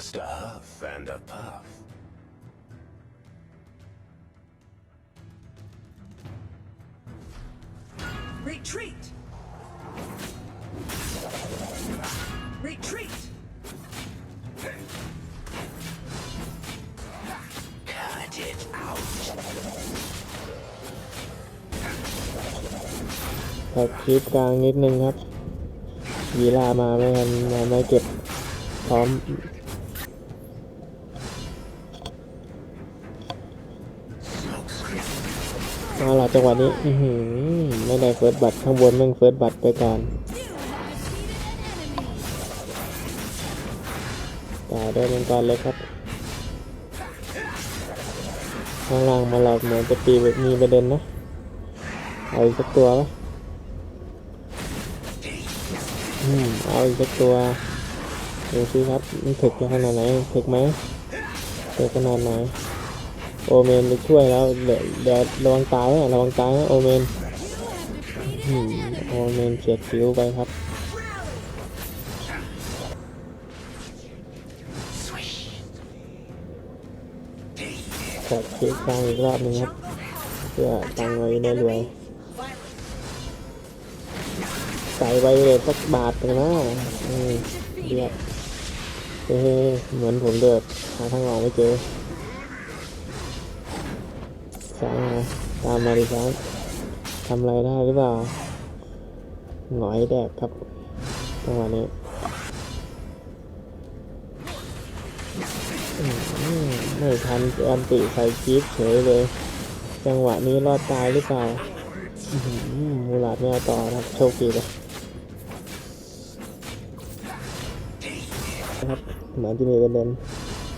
Just a huff and a puff. Retreat! Retreat! Cut it out. แท็กคลิปกลางนิดนึงครับวีลามาไม่ทันมาไม่เก็บพร้อม เอาล่ะจังหวะนี้อืไม่ได้เฟิร์สบัตรข้างบนม่งเฟิร์สบัตรไปก่อนตายได้เป็นการเลยครับข้างล่างมาหลอกเหมือนจะปีแบบมีประเด็นนะเอาอีกสักตัวปะอืมเอาอีกสักตัวดูสิครับมันถึกจะขนาดไหนถึกไหมถึกขนาดไหน โอเมนไปช่วยแล้วเดี๋ยวเดี๋ยวระวังตายนะระวังตายนะโอเมนโอเมนเฉียดผิวไปครับจัดเช็คกลางอีกรอบนึงครับเพื่อตังไว้ได้รวยใส่ไวเลยสักบาทหนึงนะอืมเรียบเฮ้เหมือนผมเดือดหาทางออกไม่เจอ ช้างตามมาดิช้างทำอะไรได้หรือเปล่าหงอยแดกครับจังหวะนี้ไม่ทันอันติใส่กีฟเฉยเลย จังหวะนี้รอดตายหรือเปล่ามูลาดไม่เอาต่อครับโชคดีเลยนะครับเหมือนจะมีประเด็น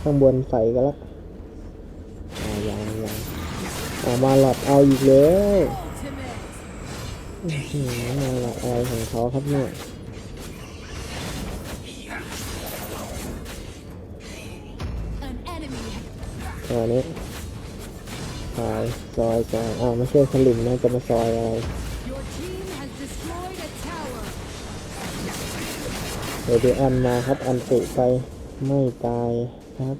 ข้างบนใส่กันแล้ว อ่ามาหลอดเอาอีกแล้ว ultimate. อื้อหือมาหลอดอะไรของเขาครับเนี่ย An enemy. ตอนนี้ซอยซอยซอยอ้าวไม่ใช่สลิมนะจะมาซอยอะไร Your team has destroyed a tower. เดี๋ยวดูอันมาครับ อันติไปไม่ตายครับ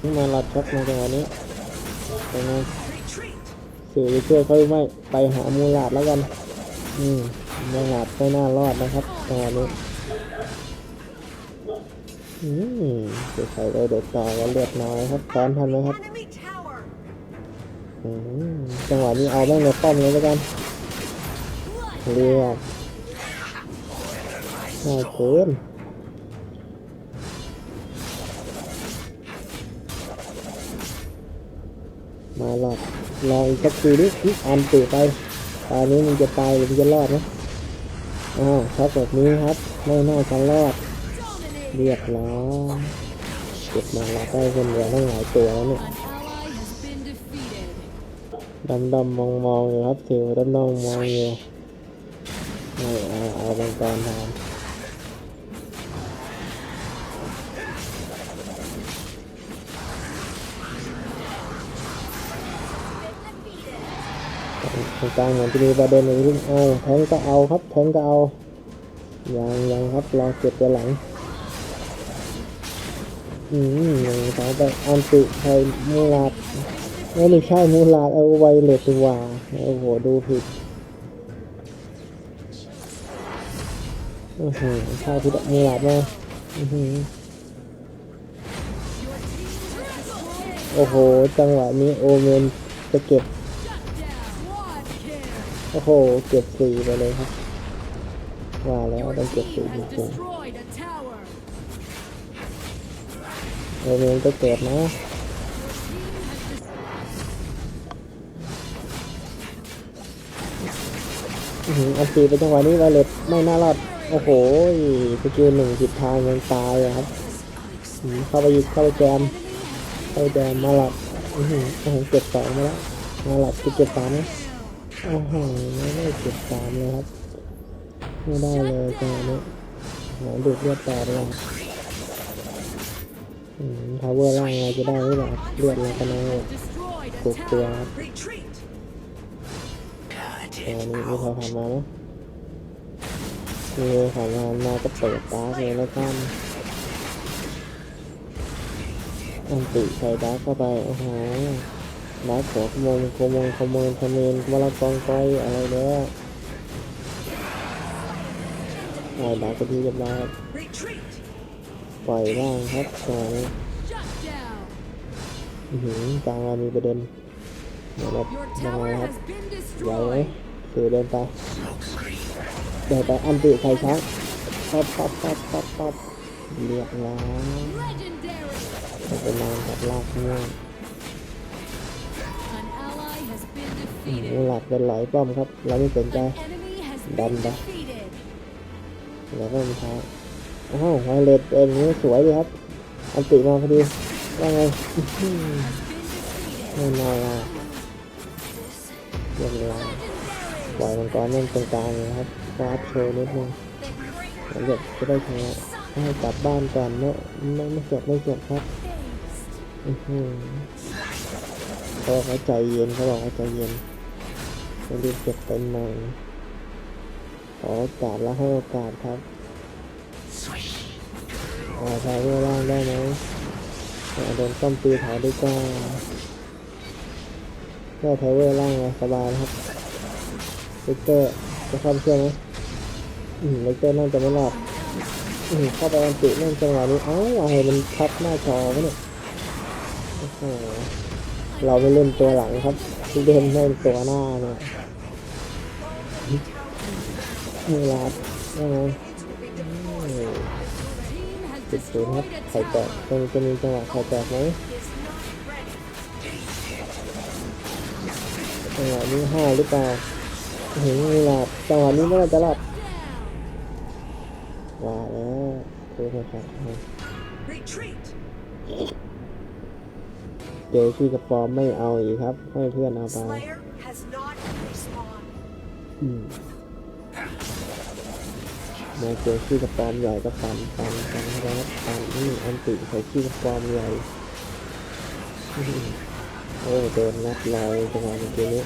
นี่มาหลอดครับในจังหวะนี้ เป็นไงสื่อจะช่วยเขาหรือไม่ไปหามูลาดแล้วกันอืมมูลาดไม่น่ารอดนะครับตอนนี้อืมจะใส่ได้เด็ดต่อกันเลือดน้อยครับซ้อนทันไหมครับอืมจังหวะนี้เอาแม่งในป้อมเลยแล้วกันเรียบง่ายเกิน มาหลอดลองอีกสักทีดิอุ๊ยอันติไปตอนนี้มันจะตายหรือมันจะรอดนะอ้าวช็อกแบบนี้ครับไม่น่าจะรอด เรียบร้อยเก็บมาเราได้คนเดียวตั้งหลายตัวแล้วเนี่ยดำดำมองมองอยู่ครับสิวดำดำมองอยู่ไม่เอาเอาบางกรทา ตรงกลางเหมือนจะมีประเด็นอะไรขึ้นเอาแทงก็เอาครับแทงก็เอายังยังครับรอเก็บตัวหลังอืมหนึ่งสองไปอันติไทยมูลาดไม่ใช่มูลาดเอาไวเลสดีกว่าโอ้โหดูผิดอือหือใช่ผิดมูลาดมาอือหือโอ้โห จังหวะนี้โอเมนจะเก็บ โอ้โห เก็บสี่ไปเลยครับ ว่าแล้วต้องเก็บสี่จริงๆโอเมนก็เกิดนะอืมอันตีไปจังหวะนี้ไวเลสไม่น่ารอด โอ้โหสกิลหนึ่งผิดทางยังตายครับอื้อหือเข้าไปยิงเข้าไปแจม เข้าไปแจมมาหลับอื้อหือโอ้โหเก็บสองมาแล้ว มาหลับจะเก็บสามนะ โอ้โหไม่ได้เก็บสามเลยครับ ไม่ได้เลยจังหวะนี้หาดูดเลือดต่อเลยอืมพาวเวอร์ล่างเราจะได้หรือเปล่าเลือดเรากำลังหมด Destroyed ก a ดตัวครับ Retreat! Cut ตอนนี้มีใครผ่านมาไหมมีผ่านมามาก็เปิดตาเลยแล้วกันอันติใส่ดาร์กเข้าไป โอ้โห ดาร์กขอขโมยขโมยขโมยขโมยมะละกองก้อยอะไรเนี่ยไอ้ดาร์กก็ที่เรียบร้อยครับ Retreat. ปล่อยร่างครับตอนนี้ Shut down. อื้อหือกลางเรามีประเด็นเดี๋ยวแบบ Your ยังไง tower ครับ has been ไหวไหม destroyed. สื่อเดินไป Smoke screen. เดินไปอันติใส่ช้างปั๊บปั๊บปั๊บปั๊บปั๊บเรียบร้อย Legendary. จะเป็นนอนกับลากง่วง An หลักเป็นไหลป้อมครับ เราไม่สนใจ An enemy has Done been ba? defeated. แล้วก็มีท้ายอ้าวไวเลตเป็นอย่างนี้สวยดีครับ อันติมาพอดีว่าไงอื้อหือ Has been defeated. ไม่น่าละเรียบร้อยปล่อยมังกรเล่นตรงกลางเลยครับฟาดโชว์นิดนึงแล้วเด็กจะได้ชนะให้กลับบ้านก่อนเนอะไม่ไม่จบไม่จบครับอื้อหือเขาบอกว่าใจเย็นเขาบอกว่าใจเย็น ไม่รีบเก็บเป็นใหม่ขอโอกาสแล้วให้โอกาสครับเอ่าทายเวอร์ล่างได้ไหมโดนต้มตีถอยดีกว่าได้ไทเวอร์ล่างเลยสบายนะครับเลกเตอร์จะเข้าไปช่วยไหมอืมเลกเตอร์น่าจะไม่รอดอืมเข้าไปอันตินั่นจังหวะนี้เอ้าอะไรมันทับหน้าจอวะเนี่ยโอ้โหเราไม่เล่นตัวหลังครับ เล่นเล่นตัวหน้าเนี่ยเวลายังไงอืมจุดศูนย์ครับไข่แตก tower. จะมีจะมีจังหวะไข่แตกไหมจังหวะนี้ห้าหรือเปล่าเห็นเวลาจังหวะนี้ไม่น่าจะรอด Down. ว่าแล้วคือครับ Retreat. เจอที่กระปอมไม่เอาอีกครับ ให้เพื่อนเอาไป Slayer has not respawned. อืมมาเจอที่กระปอมใหญ่ก็ปันปันปันเข้าไปครับปันนี่อันติใส่ที่กระปอมใหญ่อื้อหือโอ้โดนนัดลอยจังหวะเมื่อกี้นี้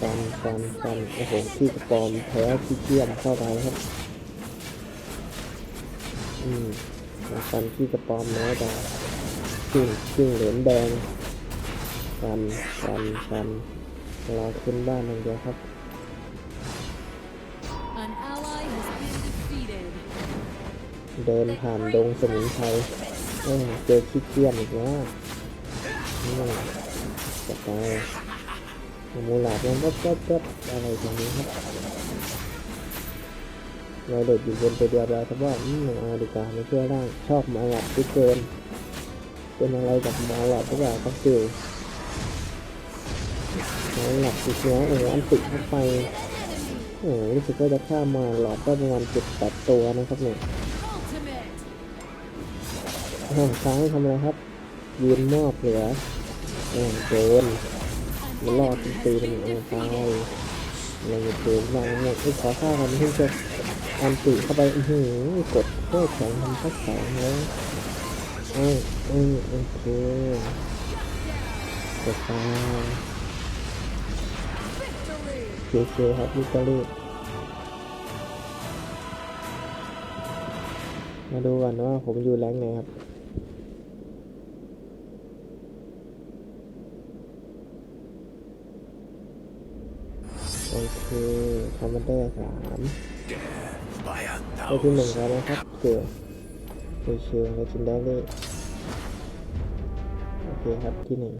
ปันปันปันโอ้โหที่กระปอมแพ้ที่เทียมเข้าไปครับ อืมมาปันที่กระปอมน้อยดา ขึ้นขึ้นเหรียญแดงปันปันปันรอขึ้นบ้านอย่างเดียวครับ An ally has been defeated. เดินผ่านดงสมุนไพรเอ้ยเจอขี้เกียจอีกแล้วนี่จะไปมูหลาดมันก็ก็ก็อะไรตรงนี้ครับเราเด็กอยู่บนตัวเดียวเราแต่ว่าอืมเอาดีกว่าไม่เชื่อร่างชอบหมาหลับที่เกิน เป็นอะไรกับหมาหลับหรือเปล่าครับฟิวหมาหลับติดเชื้อโอ้โหอันติดเข้าไปโอ้โหรู้สึกว่าจะฆ่ามาหลับได้ประมาณเจ็ดแปดตัวนะครับเนี่ยห้ามซ้ายทำอะไรครับ ยืนมอบเหลือโอ้โดนมันรอดตีมันเองตายเราจะเตือนเราเนี่ยไอ้ขอฆ่ากันเพิ่จะอันติเข้าไปอื้อหือกดโคตรแข็งทำสักสองแล้ว เอ้ยเอ้ยโอเคกดตาย Victory. เคเคครับวิกตอรี่มาดูก่อนว่าผมอยู่แรงค์ไหนครับโอเคคอมมานเดอร์สาม By a ได้ที่หนึ่ง thousand. แล้วนะครับเสือ เชื่อเชิงและจินได้เลยโอเคครับที่หนึ่ง